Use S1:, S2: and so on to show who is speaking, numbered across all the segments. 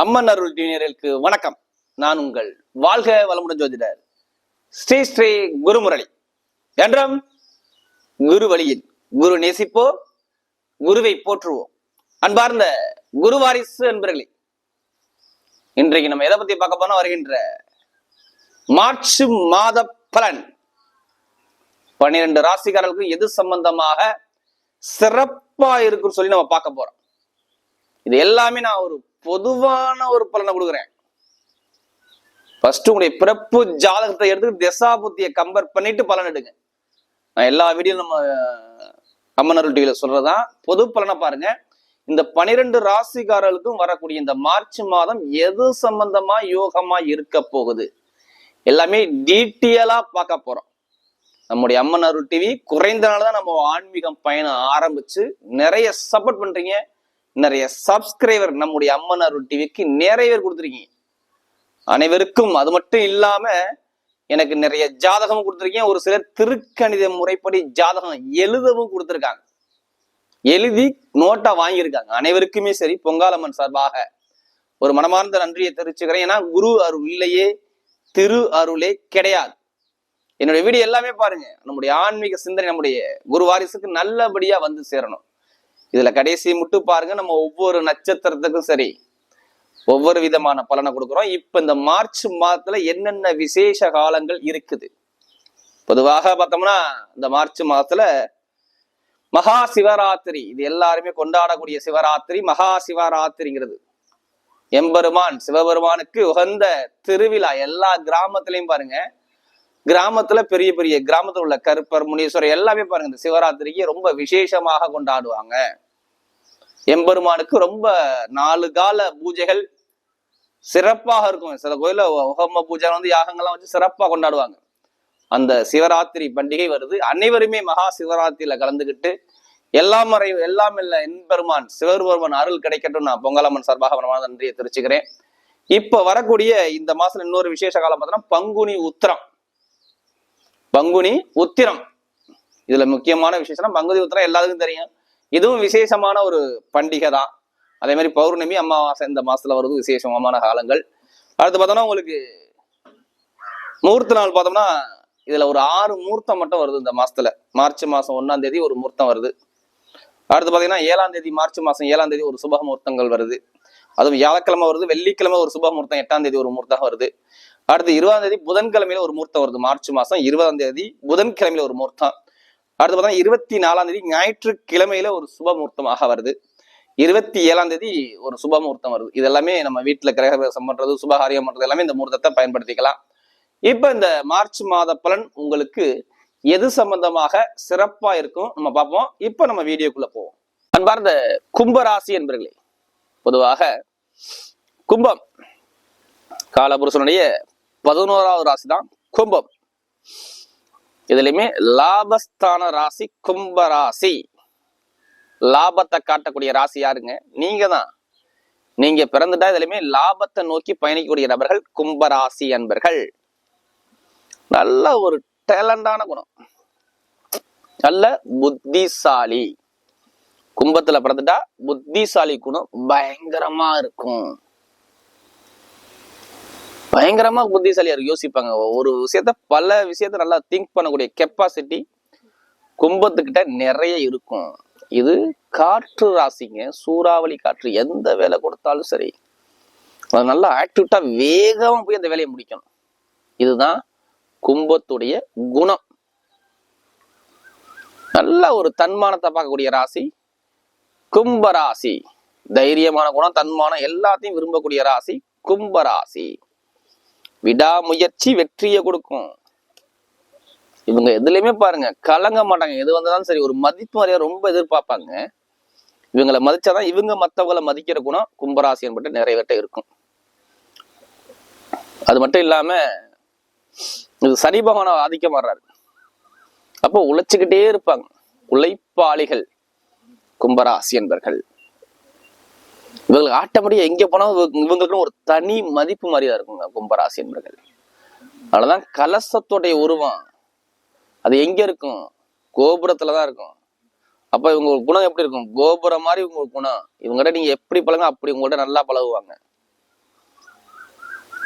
S1: அம்மன் அருள் டிவினருக்கு வணக்கம். நான் உங்கள் வாழ்க வளமுடன் ஜோதிடர் ஸ்ரீ ஸ்ரீ குருமுரளி. என்றும் குரு வழியில் குரு நேசிப்போம் குருவை போற்றுவோம். அன்பார்ந்த குரு வாரிசு என்பர்களே இன்றைக்கு நம்ம எதை பத்தி பார்க்க போனா வருகின்ற மார்ச் மாத பலன். பன்னிரண்டு ராசிக்காரர்களுக்கும் எது சம்பந்தமாக சிறப்பா இருக்குன்னு சொல்லி நம்ம பார்க்க போறோம். இது எல்லாமே நான் ஒரு பொதுவான ஒரு பலனை கொடுக்குறேன். ஃபர்ஸ்ட் உங்களுடைய பிறப்பு ஜாதகத்தை எடுத்து திசா புத்தியை கம்பேர் பண்ணிட்டு பலன் எடுங்க. நான் எல்லா வீடியோ நம்ம அம்மனருள் டிவியில சொல்றதான் பொது பலனை பாருங்க. இந்த பனிரெண்டு ராசிக்காரர்களுக்கும் வரக்கூடிய இந்த மார்ச் மாதம் எது சம்பந்தமா யோகமா இருக்க போகுது? எல்லாமே டீட்டெயிலா பார்க்க போறோம். நம்முடைய அம்மன் அருள் டிவி குறைந்த நாள் தான் நம்ம ஆன்மீகம் பயணம் ஆரம்பிச்சு நிறைய சப்போர்ட் பண்றீங்க. நிறைய சப்ஸ்கிரைபர் நம்முடைய அம்மன் அருள் டிவிக்கு நிறைய பேர் கொடுத்துருக்கீங்க. அனைவருக்கும் அது மட்டும் இல்லாம எனக்கு நிறைய ஜாதகமும் கொடுத்துருக்கீங்க. ஒரு சிலர் திருக்கணித முறைப்படி ஜாதகம் எழுதவும் கொடுத்துருக்காங்க. எழுதி நோட்டா வாங்கியிருக்காங்க. அனைவருக்குமே சரி பொங்காலம்மன் சார்பாக ஒரு மனமார்ந்த நன்றியை தெரிவிச்சுக்கிறேன். ஏன்னா குரு அருள் இல்லையே திரு அருளே கிடையாது. என்னுடைய வீடியோ எல்லாமே பாருங்க. நம்முடைய ஆன்மீக சிந்தனை நம்முடைய குரு வாரிசுக்கு நல்லபடியா வந்து சேரணும். இதுல கடைசி மட்டும் பாருங்க நம்ம ஒவ்வொரு நட்சத்திரத்துக்கும் சரி ஒவ்வொரு விதமான பலனை கொடுக்குறோம். இப்ப இந்த மார்ச் மாதத்துல என்னென்ன விசேஷ காலங்கள் இருக்குது? பொதுவாக பார்த்தோம்னா இந்த மார்ச் மாதத்துல மகா சிவராத்திரி இது எல்லாருமே கொண்டாடக்கூடிய சிவராத்திரி மகா சிவராத்திரிங்கிறது. எம்பெருமான் சிவபெருமானுக்கு உகந்த திருவிழா எல்லா கிராமத்திலையும் பாருங்க கிராமத்துல பெரிய பெரிய கிராமத்துல உள்ள கருப்பர் முனீஸ்வரர் எல்லாமே பாருங்க இந்த சிவராத்திரிக்கு ரொம்ப விசேஷமாக கொண்டாடுவாங்க. எம்பெருமானுக்கு ரொம்ப நாலு கால பூஜைகள் சிறப்பாக இருக்கும். சில கோயில ஹோம பூஜை வந்து யாகங்கள்லாம் வச்சு சிறப்பாக கொண்டாடுவாங்க. அந்த சிவராத்திரி பண்டிகை வருது. அனைவருமே மகா சிவராத்திரியில கலந்துக்கிட்டு எல்லாம் மறை எல்லாம் இல்ல என்பெருமான் சிவபெருமான் அருள் கிடைக்கட்டும். நான் பொங்கலம்மன் சார்பாக மனமான நன்றியை தெரிவிச்சுக்கிறேன். இப்ப வரக்கூடிய இந்த மாசம் இன்னொரு விசேஷ காலம் பார்த்தோம்னா பங்குனி உத்திரம். பங்குனி உத்திரம். இதுல முக்கியமான விசேஷம்னா பங்குனி உத்திரம் எல்லாத்துக்கும் தெரியும். இதுவும் விசேஷமான ஒரு பண்டிகை தான் அதே மாதிரி பௌர்ணமி அமாவாசை இந்த மாசத்துல வருது விசேஷமான காலங்கள். அடுத்து பார்த்தோம்னா உங்களுக்கு முகூர்த்த நாள் பார்த்தோம்னா இதுல ஒரு ஆறு முகூர்த்தம் மட்டும் வருது இந்த மாசத்துல. மார்ச் மாசம் ஒன்னாம் தேதி ஒரு முகூர்த்தம் வருது. அடுத்து பாத்தீங்கன்னா ஏழாம் தேதி மார்ச் மாசம் ஏழாம் தேதி ஒரு சுப முகூர்த்தங்கள் வருது. அதுவும் வியாழக்கிழமை வருது வெள்ளிக்கிழமை ஒரு சுப முகூர்த்தம் எட்டாம் தேதி ஒரு முகூர்த்தம் வருது. அடுத்து இருபதாம் தேதி புதன்கிழமையில ஒரு முகூர்த்தம் வருது. மார்ச் மாசம் இருபதாம் தேதி புதன்கிழமையில ஒரு முகூர்த்தம். அடுத்து பார்த்தா இருபத்தி நாலாம் தேதி ஞாயிற்றுக்கிழமையில ஒரு சுப முகூர்த்தமாக வருது. இருபத்தி ஏழாம் தேதி ஒரு சுப முகூர்த்தம் வருது. இது எல்லாமே நம்ம வீட்டுல கிரகபிரவேசம் பண்றது சுபகாரியம் பண்றது எல்லாமே இந்த முகூர்த்தத்தை பயன்படுத்திக்கலாம். இப்ப இந்த மார்ச் மாத பலன் உங்களுக்கு எது சம்பந்தமாக சிறப்பா இருக்கும் நம்ம பார்ப்போம். இப்ப நம்ம வீடியோக்குள்ள போவோம். அன்பார்ந்த கும்பராசி என்பர்களே பொதுவாக கும்பம் காலபுருஷனுடைய பதினோராவது ராசி தான் கும்பம். இதுலயுமே லாபஸ்தான ராசி கும்பராசி லாபத்தை காட்டக்கூடிய ராசி யாருங்க? நீங்க தான் நீங்க பிறந்துட்டா இதுலயுமே லாபத்தை நோக்கி பயணிக்கக்கூடிய நபர்கள் கும்பராசி அன்பர்கள். நல்ல ஒரு டேலண்டான குணம். நல்ல புத்திசாலி. கும்பத்துல பிறந்துட்டா புத்திசாலி குணம் பயங்கரமா இருக்கும். பயங்கரமா புத்திசாலியா யோசிப்பாங்க. ஒரு விஷயத்த பல விஷயத்த நல்லா திங்க் பண்ணக்கூடிய கெப்பாசிட்டி கும்பத்துக்கிட்ட நிறைய இருக்கும். இது காற்று ராசிங்க. சூறாவளி காற்று எந்த வேலை கொடுத்தாலும் சரி. அது நல்லா ஆக்டிவிட்டா வேகமா போய் அந்த வேலையை முடிக்கணும். இதுதான் கும்பத்துடைய குணம். நல்ல ஒரு தன்மானத்தை பார்க்கக்கூடிய ராசி. கும்பராசி தைரியமான குணம் தன்மானம் எல்லாத்தையும் விரும்பக்கூடிய ராசி. கும்பராசி விடாமுயற்சி வெற்றியை கொடுக்கும். இவங்க எதுலையுமே பாருங்க கலங்க மாட்டாங்க. எது வந்தாலும் சரி ஒரு மதிப்பு மரியாதை ரொம்ப எதிர்பார்ப்பாங்க. இவங்களை மதிச்சாதான் இவங்க மத்தவங்களை மதிக்கிற குணம் கும்பராசி என்பட்டு நிறைவேற்ற இருக்கும். அது மட்டும் இல்லாம இது சனி பகவான ஆதிக்கம் வர்றாரு. அப்போ உழைச்சுக்கிட்டே இருப்பாங்க. உழைப்பாளிகள் கும்பராசி என்பர்கள். இவங்களுக்கு ஆட்டோமேட்டிக்கா எங்க போனாலும் இவங்க- இவங்களுக்குன்னு ஒரு தனி மதிப்பு மாதிரியா இருக்குங்க கும்பராசி என்பர்கள். அதனாலதான் கலசத்துடைய உருவம் அது எங்க இருக்கும்? கோபுரத்துலதான் இருக்கும். அப்ப இவங்க குணம் எப்படி இருக்கும்? கோபுரம் மாதிரி இவங்க குணம். இவங்ககிட்ட நீங்க எப்படி பழங்க அப்படி உங்கள்கிட்ட நல்லா பழகுவாங்க.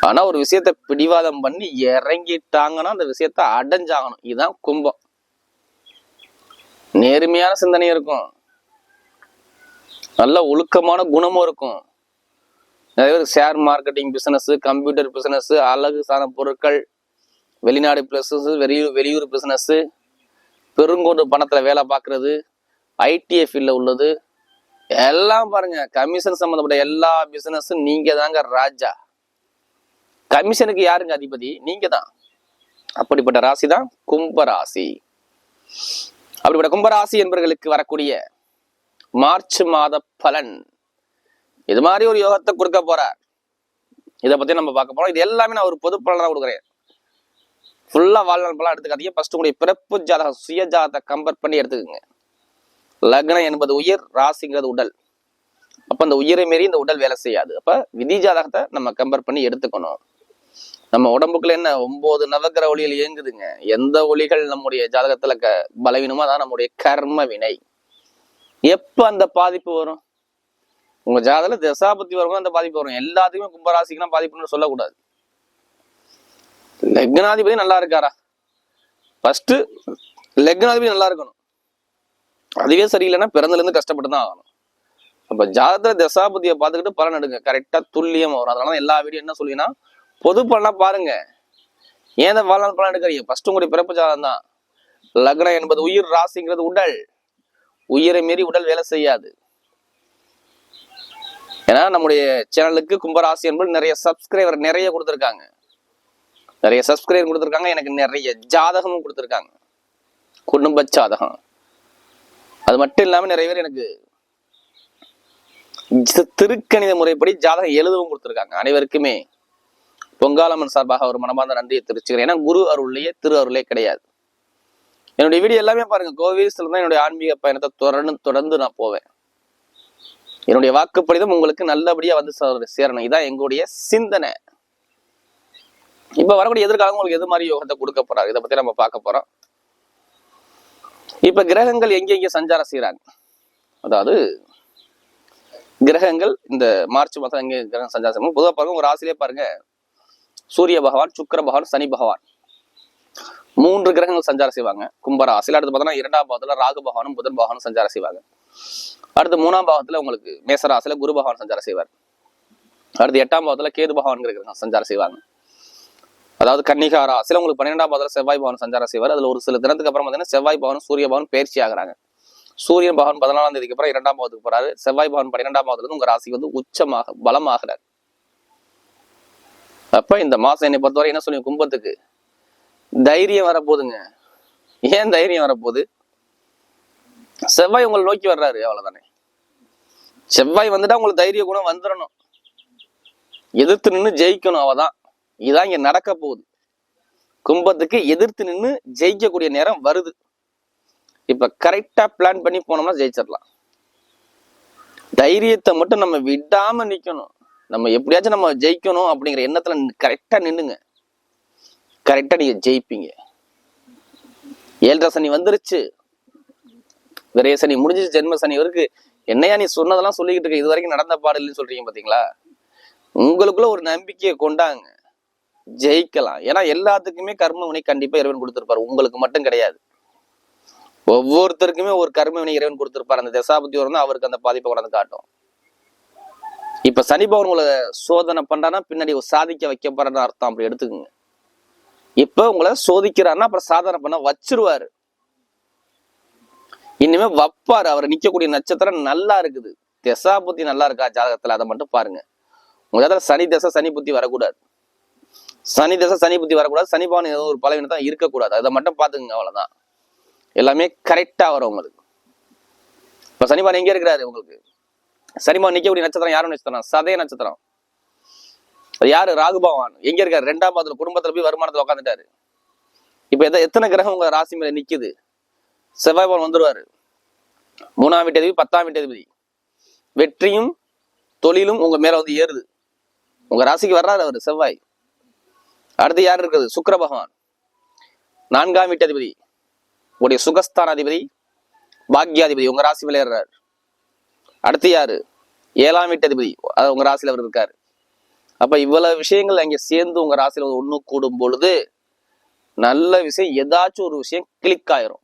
S1: ஆனா ஒரு விஷயத்த பிடிவாதம் பண்ணி இறங்கிட்டாங்கன்னா அந்த விஷயத்த அடைஞ்சாகணும். இதுதான் கும்பம். நேர்மையான சிந்தனை இருக்கும். நல்ல ஒழுக்கமான குணமும் இருக்கும். நிறைய பேர் share marketing business computer business அழகு சார்ந்த பொருட்கள் வெளிநாடு பிசினஸ் வெளியூர் வெளியூர் பிஸ்னஸ்ஸு பெருங்கோடு பணத்தில் வேலை பார்க்கறது ஐடிஎஃப் ஃபீல்டில் உள்ளது. எல்லாம் பாருங்க கமிஷன் சம்மந்தப்பட்ட எல்லா பிஸ்னஸும் நீங்க தாங்க ராஜா. கமிஷனுக்கு யாருங்க அதிபதி? நீங்க தான் அப்படிப்பட்ட ராசி தான் கும்பராசி. அப்படிப்பட்ட கும்பராசி என்பவர்களுக்கு வரக்கூடிய மார்ச் மாத பலன். இது மாதிரி ஒரு யோகத்தை கொடுக்க போறார் இதை பத்தி நம்ம பார்க்க போறோம். இது எல்லாமே நான் ஒரு பொது பலனாக கொடுக்குறேன். ஃபுல்லா வாழ்நாள் பலன் எடுத்துக்காதீங்க. ஃபர்ஸ்ட் உங்களுடைய பிறப்பு ஜாதகம் சுய ஜாதகத்தை கம்பேர் பண்ணி எடுத்துக்கோங்க. லக்னம் என்பது உயிர் ராசிங்கிறது உடல். அப்ப அந்த உயிரை மீறி இந்த உடல் வேலை செய்யாது. அப்ப விதி ஜாதகத்தை நம்ம கம்பேர் பண்ணி எடுத்துக்கணும். நம்ம உடம்புக்குள்ள என்ன ஒன்பது நவக்கிர ஒளிகள் இயங்குதுங்க. எந்த ஒளிகள் நம்முடைய ஜாதகத்துல க பலவீனமோ அதான் நம்முடைய கர்ம வினை. எப்ப அந்த பாதிப்பு வரும்? உங்க ஜாதகத்துல தசாபத்தி வரும் அந்த பாதிப்பு வரும். எல்லாத்துக்குமே கும்பராசிக்கெல்லாம் பாதிப்புன்னு சொல்லக்கூடாது. லக்னாதிபதி நல்லா இருக்காரா? ஃபர்ஸ்ட் லக்னாதிபதி நல்லா இருக்கணும். அதுவே சரியில்லைன்னா பிறந்தல இருந்து கஷ்டப்பட்டு தான் ஆகணும். அப்ப ஜாதகத்துல தசாபதியை பார்த்துக்கிட்டு பலன் எடுங்க. கரெக்டா துல்லியமா வரும். அதனால எல்லா வீடியோ என்ன சொல்லினா பொது பலனா பாருங்க. ஏன் இந்த வாழ்நாள் பலன் எடுக்கிறீங்க ஃபர்ஸ்ட் உங்களுடைய பிறப்பு ஜாதகம் தான் லக்னம் என்பது உயிர் ராசிங்கிறது உடல். உயிரை மீறி உடல் வேலை செய்யாது. ஏன்னா நம்முடைய சேனலுக்கு கும்பராசி என்பது நிறைய சப்ஸ்கிரைபர் நிறைய கொடுத்துருக்காங்க. நிறைய சப்ஸ்கிரைபர் கொடுத்துருக்காங்க எனக்கு நிறைய ஜாதகமும் கொடுத்துருக்காங்க. குடும்ப ஜாதகம். அது மட்டும் இல்லாமல் நிறைய பேர் எனக்கு திருக்கணித முறைப்படி ஜாதகம் எழுதவும் கொடுத்துருக்காங்க. அனைவருக்குமே பொங்காலம்மன் சார்பாக ஒரு மனமார்ந்த நன்றியை தெரிவிச்சுக்கிறேன். ஏன்னா குரு அருள்லேயே திரு அருளே கிடையாது. என்னுடைய வீடியோ எல்லாமே பாருங்க. கோவில் தான் என்னுடைய ஆன்மீக பயணத்தை தொடர்ந்து தொடர்ந்து நான் போவேன். என்னுடைய வாக்குப்படிதம் உங்களுக்கு நல்லபடியா வந்து சேரணும். இதான் எங்களுடைய சிந்தனை. இப்ப வரக்கூடிய எதிர்காலம் உங்களுக்கு எது மாதிரி யோகத்தை கொடுக்க போறாரு? இதை பத்தி நம்ம பார்க்க போறோம். இப்ப கிரகங்கள் எங்க எங்க சஞ்சாரம் செய்யறாங்க அதாவது கிரகங்கள் இந்த மார்ச் மாதம் எங்க கிரகம் சஞ்சாரம் செய்யும்? பொதுவாக பாருங்க ஒரு ராசியிலே பாருங்க. சூரிய பகவான் சுக்கர பகவான் சனி பகவான். மூன்று கிரகங்கள் சஞ்சாரம் செய்வாங்க. கும்ப அடுத்து பார்த்தோன்னா இரண்டாம் பாவத்துல ராகு பகவானும் புதன் பகவானும் சஞ்சாரம் செய்வாங்க. அடுத்து மூணாம் பாகத்துல உங்களுக்கு மேசராசியில் குரு பகவான் சஞ்சாரம் செய்வார். அடுத்து எட்டாம் பாவத்துல கேது பகவான் கிரகம் சஞ்சாரம் செய்வாங்க. அதாவது கன்னிகா ராசியில உங்களுக்கு பன்னிரெண்டாம் பாவத்துல செவ்வாய் பவன் சஞ்சாரம் செய்வார். அதுல ஒரு சில தினத்துக்கு அப்புறம் பார்த்தீங்கன்னா செவ்வாய் பவன் சூரிய பவன் பயிற்சி ஆகுறாங்க. சூரியன் பகவான் பதினாலாம் தேதிக்கு அப்புறம் இரண்டாம் பாவத்துக்கு போறாரு. செவ்வாய் பவன் பன்னிரெண்டாம் பாவத்துல உங்க ராசிக்கு வந்து உச்சமாக பலமாகிறார். அப்ப இந்த மாசம் என்னை பொறுத்தவரை என்ன சொல்லுவீங்க? கும்பத்துக்கு தைரியம் வரப்போகுதுங்க. ஏன் தைரியம் வரப்போகுது? செவ்வாய் உங்களை நோக்கி வர்றாரு அவ்வளோதானே செவ்வாய் வந்துட்டா உங்களுக்கு தைரிய குணம் வந்துடணும் எதிர்த்து நின்று ஜெயிக்கணும் அவதான் இதான் இங்க நடக்க போகுது. கும்பத்துக்கு எதிர்த்து நின்று ஜெயிக்கக்கூடிய நேரம் வருது. இப்ப கரெக்டா பிளான் பண்ணி போனோம்னா ஜெயிச்சிடலாம். தைரியத்தை மட்டும் நம்ம விடாம நிக்கணும். நம்ம எப்படியாச்சும் நம்ம ஜெயிக்கணும் அப்படிங்கிற எண்ணத்துல கரெக்டா நின்னுங்க. கரெக்டாக நீங்கள் ஜெயிப்பீங்க. ஏழரை சனி வந்துருச்சு. விரைய சனி முடிஞ்சிச்சு ஜென்ம சனி இருக்கு என்னையா நீ சொன்னதெல்லாம் சொல்லிக்கிட்டு இருக்க? இது வரைக்கும் நடந்த பாடு இல்லைன்னு சொல்றீங்க பார்த்தீங்களா உங்களுக்குள்ள ஒரு நம்பிக்கையை கொண்டாங்க. ஜெயிக்கலாம். ஏன்னா எல்லாத்துக்குமே கர்ம வினை இறைவன் கொடுத்துருப்பாரு. உங்களுக்கு மட்டும் கிடையாது. ஒவ்வொருத்தருக்குமே ஒரு கர்ம வினை இறைவன் கொடுத்திருப்பாரு. அந்த தசாபதி வரும் அவருக்கு அந்த பாதிப்பை கொண்டாந்து காட்டும். இப்ப சனி பவன் உங்களை சோதனை பண்றான்னா பின்னாடி சாதிக்க வைக்க போறன்னு அர்த்தம். அப்படி எடுத்துக்கோங்க. இப்ப உங்களை சோதிக்கிறாருன்னா அப்புறம் சாதனை பண்ண வச்சிருவாரு. இனிமே வப்பாரு அவர் நிக்கக்கூடிய நட்சத்திரம் நல்லா இருக்குது. திசா புத்தி நல்லா இருக்கா ஜாதகத்துல? அதை மட்டும் பாருங்க. உங்க ஜாதகத்துல சனி தசை சனி புத்தி வரக்கூடாது. சனி தசை சனி புத்தி வரக்கூடாது. சனி பவன் ஏதோ ஒரு தான் இருக்கக்கூடாது. அதை மட்டும் பாத்துக்கங்க அவ்வளவுதான். எல்லாமே கரெக்டா வரும் உங்களுக்கு. இப்ப சனிபான் எங்க இருக்கிறாரு உங்களுக்கு? சனிபான் நிக்கக்கூடிய நட்சத்திரம் யாரும் நட்சத்திரம் சதய நட்சத்திரம். யாரு? ராகுபவான் எங்க இருக்காரு? ரெண்டாம் பாதத்துல குடும்பத்துல போய் வருமானத்துல உட்காந்துட்டாரு இப்ப எத்த எத்தனை கிரகம் உங்க ராசி மேல நிக்குது? செவ்வாய் பவன் வந்துருவாரு. மூணாம் வீட்டதிபதி பத்தாம் வீட்டதிபதி வெற்றியும் தொழிலும் உங்க மேல வந்து ஏறுது. உங்க ராசிக்கு வர்றாரு அவரு செவ்வாய். அடுத்து யார் இருக்குது? சுக்கர பகவான். நான்காம் வீட்டதிபதி உங்களுடைய சுகஸ்தானாதிபதி பாக்யாதிபதி உங்க ராசி மேல ஏறுறாரு. அடுத்து யாரு? ஏழாம் வீட்டதிபதி அது உங்க ராசியில அவர் இருக்காரு. அப்ப இவ்வளவு விஷயங்கள் அங்க சேர்ந்து உங்க ராசியில ஒன்று கூடும் பொழுது நல்ல விஷயம் ஏதாச்சும் ஒரு விஷயம் கிளிக் ஆயிரும்.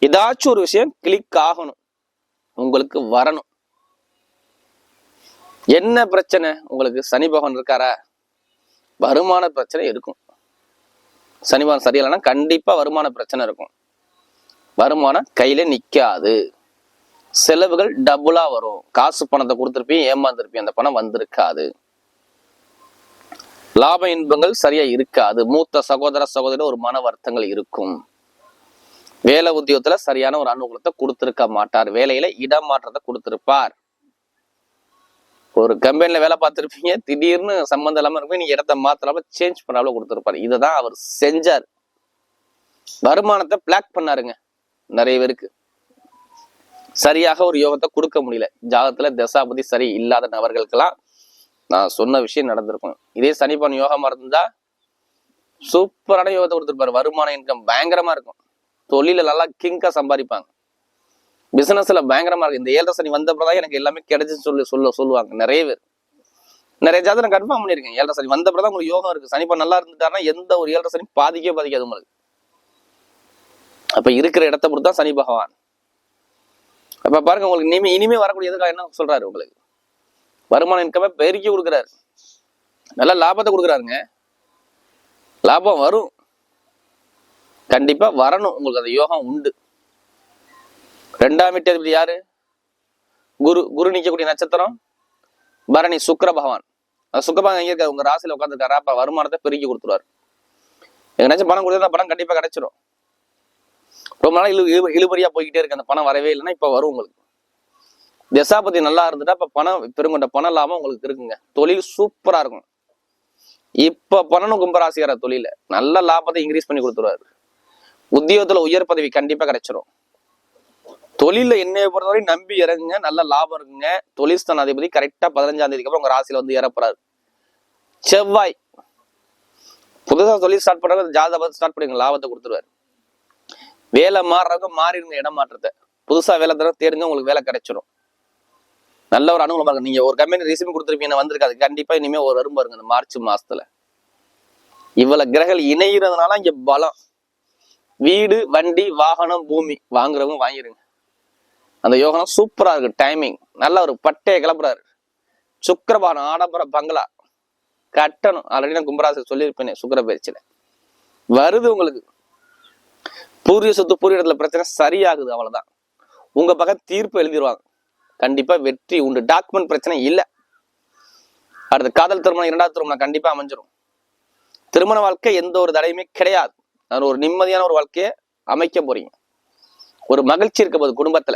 S1: ஏதாச்சும் ஒரு விஷயம் கிளிக் ஆகணும். உங்களுக்கு வரணும். என்ன பிரச்சனை? உங்களுக்கு சனி பகவான் இருக்காரா? வருமான பிரச்சனை இருக்கும். சனி பகவான் சரியில்லைன்னா கண்டிப்பா வருமான பிரச்சனை இருக்கும். வருமானம் கையில நிக்காது. செலவுகள் டபுளா வரும். காசு பணத்தை கொடுத்துருப்பீங்க ஏமாந்துருப்பீங்க அந்த பணம் வந்திருக்காது. லாப இன்பங்கள் சரியா இருக்காது. மூத்த சகோதர சகோதரி ஒரு மன வருத்தங்கள் இருக்கும். வேலை உத்தியோகத்துல சரியான ஒரு அனுகூலத்தை கொடுத்திருக்க மாட்டார். வேலையில இடமாற்றத்தை கொடுத்திருப்பார். ஒரு கம்பெனில வேலை பார்த்திருப்பீங்க திடீர்னு சம்மந்தம் இல்லாம இருப்பீங்க நீங்க இடத்த மாத்தலாம சேஞ்ச் பண்ணாமல கொடுத்திருப்பாரு. இதுதான் அவர் செஞ்சார். வருமானத்தை பிளாக் பண்ணாருங்க நிறைய பேருக்கு. சரியாக ஒரு யோகத்தை கொடுக்க முடியல. ஜாதகத்துல தசாபதி சரி இல்லாத நபர்களுக்கெல்லாம் நான் சொன்ன விஷயம் நடந்திருக்கும். இதே சனிப்பான் யோகமாக இருந்தா சூப்பரான யோகத்தை கொடுத்துருப்பாரு. வருமான இன்கம் பயங்கரமா இருக்கும். தொழில நல்லா கிங்கா சம்பாதிப்பாங்க. பிசினஸ்ல பயங்கரமா இருக்கு இந்த ஏழரை சனி வந்தப்பதான் எனக்கு எல்லாமே கிடைச்சுன்னு சொல்லி சொல்ல சொல்லுவாங்க. நிறைய பேர். நிறைய ஜாதகம் கன்ஃபார்ம் பண்ணியிருக்கேன். ஏழரை சனி வந்தப்பதான் உங்களுக்கு யோகம் இருக்கு. சனிப்பா நல்லா இருந்துட்டாருன்னா எந்த ஒரு ஏழரை சனி பாதிக்கவே பாதிக்காது உங்களுக்கு. அப்ப இருக்கிற இடத்த பொறுத்து தான் சனி பகவான். அப்ப பாருங்க உங்களுக்கு இனிமே இனிமே வரக்கூடியதுக்காக என்ன சொல்றாரு உங்களுக்கு? வருமான இன்கமே பெருக்கி கொடுக்குறாரு. நல்ல லாபத்தை கொடுக்குறாருங்க. லாபம் வரும். கண்டிப்பா வரணும். உங்களுக்கு அந்த யோகம் உண்டு. ரெண்டாம் வீட்டு யாரு? குரு குரு நிக்கக்கூடிய நட்சத்திரம். பரணி சுக்கர பகவான். அந்த சுக்கர பகவான் எங்க இருக்காரு? உங்க ராசியில உட்காந்துருக்காரு அப்ப வருமானத்தை பெருக்கி கொடுத்துருவாரு. எங்கனாச்சும் பணம் கொடுத்தா பணம் கண்டிப்பா கிடைச்சிரும். ரொம்ப நாள் இழு இழு- இழுபறியா போய்கிட்டே இருக்கு. அந்த பணம் வரவே இல்லைன்னா இப்ப வரும் உங்களுக்கு. தசாபதி நல்லா இருந்துட்டா இப்ப பணம் பெருங்கொண்ட பணம் லாபம் உங்களுக்கு இருக்குங்க. தொழில் சூப்பரா இருக்கும். இப்ப பண்ணணும் கும்பராசிகார தொழில நல்ல லாபத்தை இன்க்ரீஸ் பண்ணி கொடுத்துருவாரு. உத்தியோகத்துல உயர் பதவி கண்டிப்பா கிடைச்சிரும். தொழில என்னைய பொறுத்தவரை நம்பி இறங்குங்க நல்ல லாபம் இருக்குங்க. தொழில் ஸ்தான அதிபதி கரெக்டா பதினஞ்சாம் தேதிக்கு அப்புறம் உங்க ராசியில வந்து ஏறப்படுறாரு செவ்வாய். புதுசா தொழில் ஸ்டார்ட் பண்றது ஜாதகம் ஸ்டார்ட் பண்ணுங்க லாபத்தை கொடுத்துருவாரு. வேலை மாறுறவங்க மாறிடுங்க இடம் மாற்றத்தை புதுசா வேலை தர தேடுங்க உங்களுக்கு வேலை கிடைச்சிடும் நல்ல ஒரு அனுகூலமாக இருக்கு. நீங்கள் ஒரு கம்பெனி ரிசீவ் கொடுத்துருப்பீங்க வந்திருக்காது. கண்டிப்பாக இனிமேல் ஒரு வரும் பாருங்க இந்த மார்ச் மாதத்தில் இவ்வளோ கிரகங்கள் இணைகிறதுனால இங்கே பலம். வீடு வண்டி வாகனம் பூமி வாங்குறவங்க வாங்கிருங்க. அந்த யோகனம் சூப்பராக இருக்கு. டைமிங் நல்ல ஒரு பட்டையை கிளம்புறாரு சுக்கரபானம் ஆடம்பர பங்களா. கட்டணும். ஆல்ரெடி நான் கும்பராசி சொல்லியிருப்பேனே சுக்கர பயிற்சியில. வருது உங்களுக்கு. பூரிய சொத்து பூரிய இடத்துல பிரச்சனை சரியாகுது அவ்வளோதான் உங்கள் பக்கம் தீர்ப்பு எழுதிடுவாங்க கண்டிப்பா வெற்றி உண்டு. டாக்குமெண்ட் பிரச்சனை இல்ல. அடுத்து காதல் திருமணம் இரண்டாவது திருமணம் கண்டிப்பா அமைஞ்சிரும். திருமண வாழ்க்கை எந்த ஒரு தடையுமே கிடையாது. நான் ஒரு நிம்மதியான ஒரு வாழ்க்கையை அமைக்க போறீங்க. ஒரு மகிழ்ச்சி இருக்க போது குடும்பத்துல.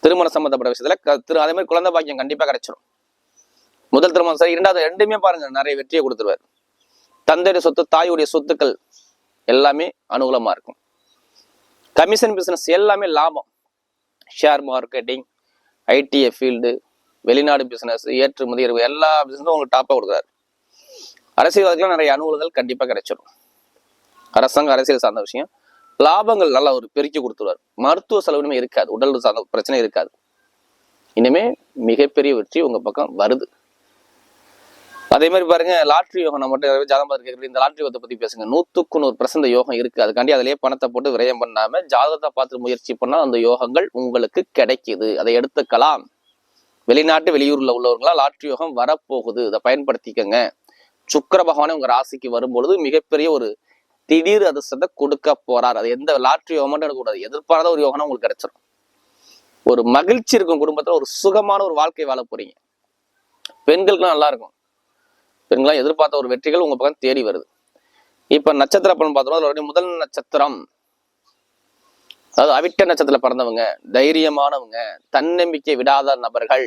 S1: திருமணம் சம்பந்தப்பட்ட விஷயத்துல க- திரு அதே மாதிரி குழந்தை பாக்கியம் கண்டிப்பா கிடைச்சிரும். முதல் திருமணம் சரி இரண்டாவது ரெண்டுமே பாருங்க நிறைய வெற்றியை கொடுத்துருவாரு. தந்தையுடைய சொத்து தாயுடைய சொத்துக்கள் எல்லாமே அனுகூலமா இருக்கும். கமிஷன் பிசினஸ் எல்லாமே லாபம். ஷேர் மார்க்கெட்டிங் ஐடிஐ ஃபீல்டு வெளிநாடு பிஸ்னஸ் ஏற்றுமதி எல்லா பிசினஸும் உங்களுக்கு டாப்பாக கொடுக்குறாரு. அரசியல்வாதிகளும் நிறைய அனுகூலங்கள் கண்டிப்பாக கிடைச்சிடும் அரசாங்கம் அரசியல் சார்ந்த விஷயம். லாபங்கள் நல்லா ஒரு பெருக்கி கொடுத்துருவார். மருத்துவ செலவுமே இருக்காது. உடல் சார்ந்த பிரச்சனை இருக்காது. இனிமே மிகப்பெரிய வெற்றி உங்க பக்கம் வருது. அதே மாதிரி பாருங்க லாட்ரி யோகம் நம்ம மட்டும் ஜாதகம் பார்த்து இந்த லாட்ரி யோகத்தை பத்தி பேசுங்க. நூத்துக்கு நூறு பிரசந்த யோகம் இருக்கு. அதுக்காண்டி அதிலேயே பணத்தை போட்டு விரயம் பண்ணாம ஜாதகத்தை பார்த்து முயற்சி பண்ணால் அந்த யோகங்கள் உங்களுக்கு கிடைக்குது. அதை எடுத்துக்கலாம். வெளிநாட்டு வெளியூர்ல உள்ளவர்களா லாட்ரி யோகம் வரப்போகுது. இதை பயன்படுத்திக்கங்க. சுக்கிர பகவானே உங்க ராசிக்கு வரும்பொழுது மிகப்பெரிய ஒரு திடீர் அதிர்ஷ்டத்தை கொடுக்க போறார். அது எந்த லாட்ரி யோகம் மட்டும் எடுக்கக்கூடாது எதிர்பாராத ஒரு யோகம்னா உங்களுக்கு கிடைச்சிடும் ஒரு மகிழ்ச்சி இருக்கும் குடும்பத்துல ஒரு சுகமான ஒரு வாழ்க்கை வாழ போறீங்க. பெண்களுக்குலாம் நல்லா இருக்கும். பெண்களாக எதிர்பார்த்த ஒரு வெற்றிகள் உங்க பக்கம் தேடி வருது. இப்ப நட்சத்திர பலன் பார்த்தோம்னா அதில் முதல் நட்சத்திரம். அதாவது அவிட்ட நட்சத்திரம் பிறந்தவங்க தைரியமானவங்க தன்னம்பிக்கை விடாத நபர்கள்.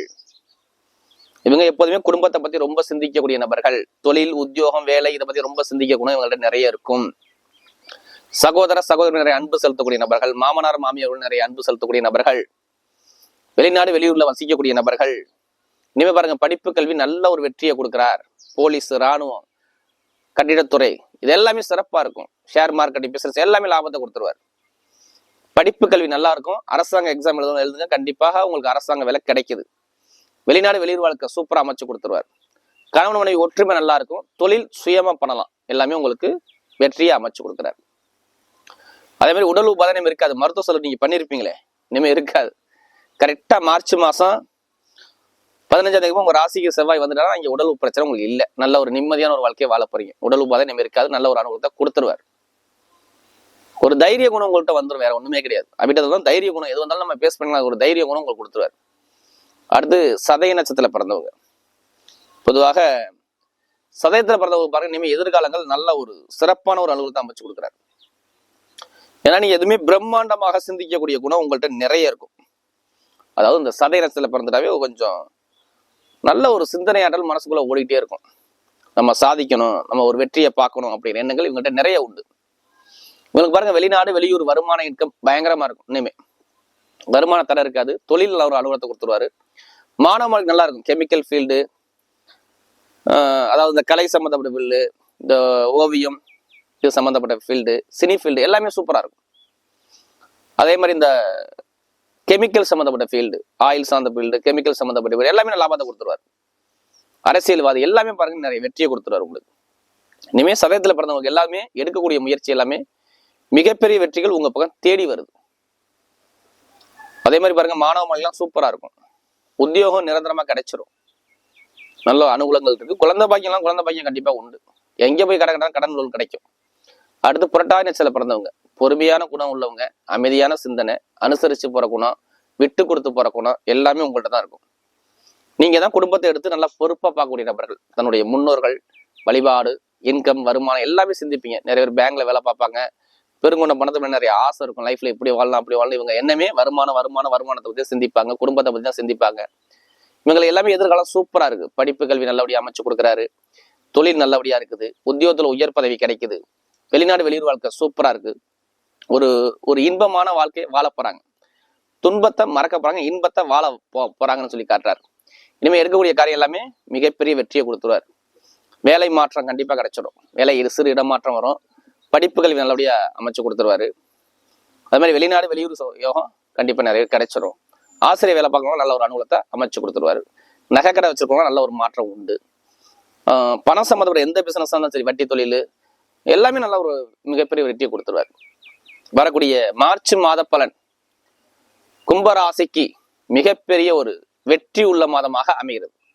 S1: இவங்க எப்போதுமே குடும்பத்தை பற்றி ரொம்ப சிந்திக்கக்கூடிய நபர்கள். தொழில் உத்தியோகம் வேலை இதை பத்தி ரொம்ப சிந்திக்க குணம் இவங்கள்ட்ட நிறைய இருக்கும். சகோதர சகோதரர் நிறைய அன்பு செலுத்தக்கூடிய நபர்கள். மாமனார் மாமியார்கள் நிறைய அன்பு செலுத்தக்கூடிய நபர்கள். வெளிநாடு வெளியூர்ல வசிக்கக்கூடிய நபர்கள். இனிமே பாருங்க படிப்பு கல்வி நல்ல ஒரு வெற்றியை கொடுக்கிறார். போலீஸ் ராணுவம் கட்டிடத்துறை இது எல்லாமே சிறப்பாக இருக்கும். ஷேர் மார்க்கெட் பிசினஸ் எல்லாமே லாபத்தை கொடுத்துருவார். படிப்பு கல்வி நல்லா இருக்கும். அரசாங்க எக்ஸாம் எழுதணும் எழுதுங்க. கண்டிப்பாக உங்களுக்கு அரசாங்க வேலை கிடைக்குது. வெளிநாடு வெளியூர் வாழ்க்கை சூப்பராக அமைச்சு கொடுத்துருவார். கணவன் மனைவி ஒற்றுமை நல்லா இருக்கும். தொழில் சுயமா பண்ணலாம். எல்லாமே உங்களுக்கு வெற்றியை அமைச்சு கொடுக்குறாரு. அதே மாதிரி உடல் உபாதனம் இருக்காது. மருத்துவ செலவு நீங்க பண்ணியிருப்பீங்களே இனிமேல் இருக்காது. கரெக்டாக மார்ச் மாதம் பதினஞ்சாம் தேதி உங்க ராசிக்கு செவ்வாய் வந்துட்டா இங்க உடல் பிரச்சனை உங்களுக்கு இல்ல. நல்ல ஒரு நிம்மதியான ஒரு வாழ்க்கையை வாழ போறீங்க. உடல் உபாதை நம்ம இருக்காது. நல்ல ஒரு அனுபவத்தை கொடுத்துருவார். ஒரு தைரிய குணம் உங்கள்கிட்ட வந்துடும் வேற ஒண்ணுமே கிடையாது. அப்படின்றது தான் தைரிய குணம். எது வந்தாலும் நம்ம பேஸ் பண்ணலாம். ஒரு தைரிய குணம் உங்களுக்கு கொடுத்துருவார். அடுத்து சதய நட்சத்திரத்துல பிறந்தவங்க. பொதுவாக சதயத்துல பிறந்தவங்க பாருங்க. இனிமே எதிர்காலங்கள் நல்ல ஒரு சிறப்பான ஒரு அலுவலகத்தை அமைச்சு கொடுக்குறாரு. ஏன்னா நீ எதுவுமே பிரம்மாண்டமாக சிந்திக்கக்கூடிய குணம் உங்கள்கிட்ட நிறைய இருக்கும். அதாவது இந்த சதய நட்சத்திரத்துல பிறந்துட்டாவே கொஞ்சம் நல்ல ஒரு சிந்தனையாற்றல் மனசுக்குள்ளே ஓடிக்கிட்டே இருக்கும். நம்ம சாதிக்கணும் நம்ம ஒரு வெற்றியை பார்க்கணும் அப்படிங்கிற எண்ணங்கள் இவங்ககிட்ட நிறைய உண்டு. இவங்களுக்கு பாருங்க வெளிநாடு வெளியூர் வருமான இன்கம் பயங்கரமா இருக்கும் இனிமே. வருமான தடை இருக்காது. தொழில் ஒரு அலுவலகத்தை கொடுத்துருவாரு. மாணவர்களுக்கு நல்லா இருக்கும். கெமிக்கல் ஃபீல்டு அதாவது இந்த கலை சம்மந்தப்பட்ட ஃபீல்டு இந்த ஓவியம் இது சம்மந்தப்பட்ட ஃபீல்டு சினி ஃபீல்டு எல்லாமே சூப்பராக இருக்கும். அதே மாதிரி இந்த கெமிக்கல் சம்மந்தப்பட்ட ஃபீல்டு ஆயில் சார்ந்த ஃபீல்டு கெமிக்கல் சம்மந்தப்பட்ட எல்லாமே லாபத்தை கொடுத்துருவார். அரசியல்வாதி எல்லாமே பாருங்க நிறைய வெற்றியை கொடுத்துருவார் உங்களுக்கு. இனிமே சதயத்தில் பிறந்தவங்க எல்லாமே எடுக்கக்கூடிய முயற்சி எல்லாமே மிகப்பெரிய வெற்றிகள் உங்க பக்கம் தேடி வருது. அதே மாதிரி பாருங்க மாணவ மொழிலாம் சூப்பரா இருக்கும். உத்தியோகம் நிரந்தரமா கிடைச்சிரும். நல்ல அனுகூலங்கள் இருக்கு. குழந்தை பாக்கியம்லாம் குழந்தை பாக்கியம் கண்டிப்பா உண்டு. எங்க போய் கடை கடன் கடன் நூல் கிடைக்கும். அடுத்து புரட்டாதி நட்சத்திரம் பிறந்தவங்க. பொறுமையான குணம் உள்ளவங்க அமைதியான சிந்தனை அனுசரிச்சு போற குணம் விட்டு கொடுத்து போற குணம் எல்லாமே உங்கள்கிட்ட தான் இருக்கும். நீங்கள் தான் குடும்பத்தை எடுத்து நல்லா பொறுப்பாக பார்க்கக்கூடிய நபர்கள். தன்னுடைய முன்னோர்கள் வழிபாடு இன்கம் வருமானம் எல்லாமே சிந்திப்பீங்க. நிறைய பேர் பேங்க்ல வேலை பார்ப்பாங்க. பெருங்கொண்ட பணத்தை மேல நிறைய ஆசை இருக்கும். லைஃப்ல இப்படி வாழலாம் அப்படி வாழலாம். இவங்க என்னமே வருமானம் வருமானம் வருமானத்தை பத்தி சிந்திப்பாங்க. குடும்பத்தை பத்தி தான் சிந்திப்பாங்க. இவங்களை எல்லாமே எதிர்காலம் சூப்பரா இருக்கு. படிப்பு கல்வி நல்லபடியா அமைச்சு கொடுக்குறாரு. தொழில் நல்லபடியா இருக்குது. உத்தியோகத்துல உயர் பதவி கிடைக்குது. வெளிநாடு வெளியூர் வாழ்க்கை சூப்பரா இருக்கு. ஒரு ஒரு இன்பமான வாழ்க்கையை வாழ போறாங்க. துன்பத்தை மறக்க போறாங்க இன்பத்தை வாழ போ- போறாங்கன்னு சொல்லி காட்டுறாரு. இனிமேல் எடுக்கக்கூடிய காரியம் எல்லாமே மிகப்பெரிய வெற்றியை கொடுத்துருவார். வேலை மாற்றம் கண்டிப்பாக கிடைச்சிடும் வேலை இரு சிறு இடமாற்றம் வரும். படிப்புகள் நல்லபடியாக அமைச்சு கொடுத்துருவாரு. அது மாதிரி வெளிநாடு வெளியூர் சோ- யோகம் கண்டிப்பாக நிறைய கிடைச்சிடும் ஆசிரியர் வேலை பார்க்கணும் நல்ல ஒரு அனுகூலத்தை அமைச்சு கொடுத்துருவாரு. நகைக்கடை வச்சிருக்கவங்க நல்ல ஒரு மாற்றம் உண்டு. பணம் சம்மந்தப்பட்ட எந்த பிசினஸ் இருந்தாலும் சரி வட்டி தொழில் எல்லாமே நல்ல ஒரு மிகப்பெரிய வெற்றியை கொடுத்துருவாரு. வரக்கூடிய மார்ச் மாத பலன் கும்பராசிக்கு மிகப்பெரிய ஒரு வெற்றி உள்ள மாதமாக அமைகிறது.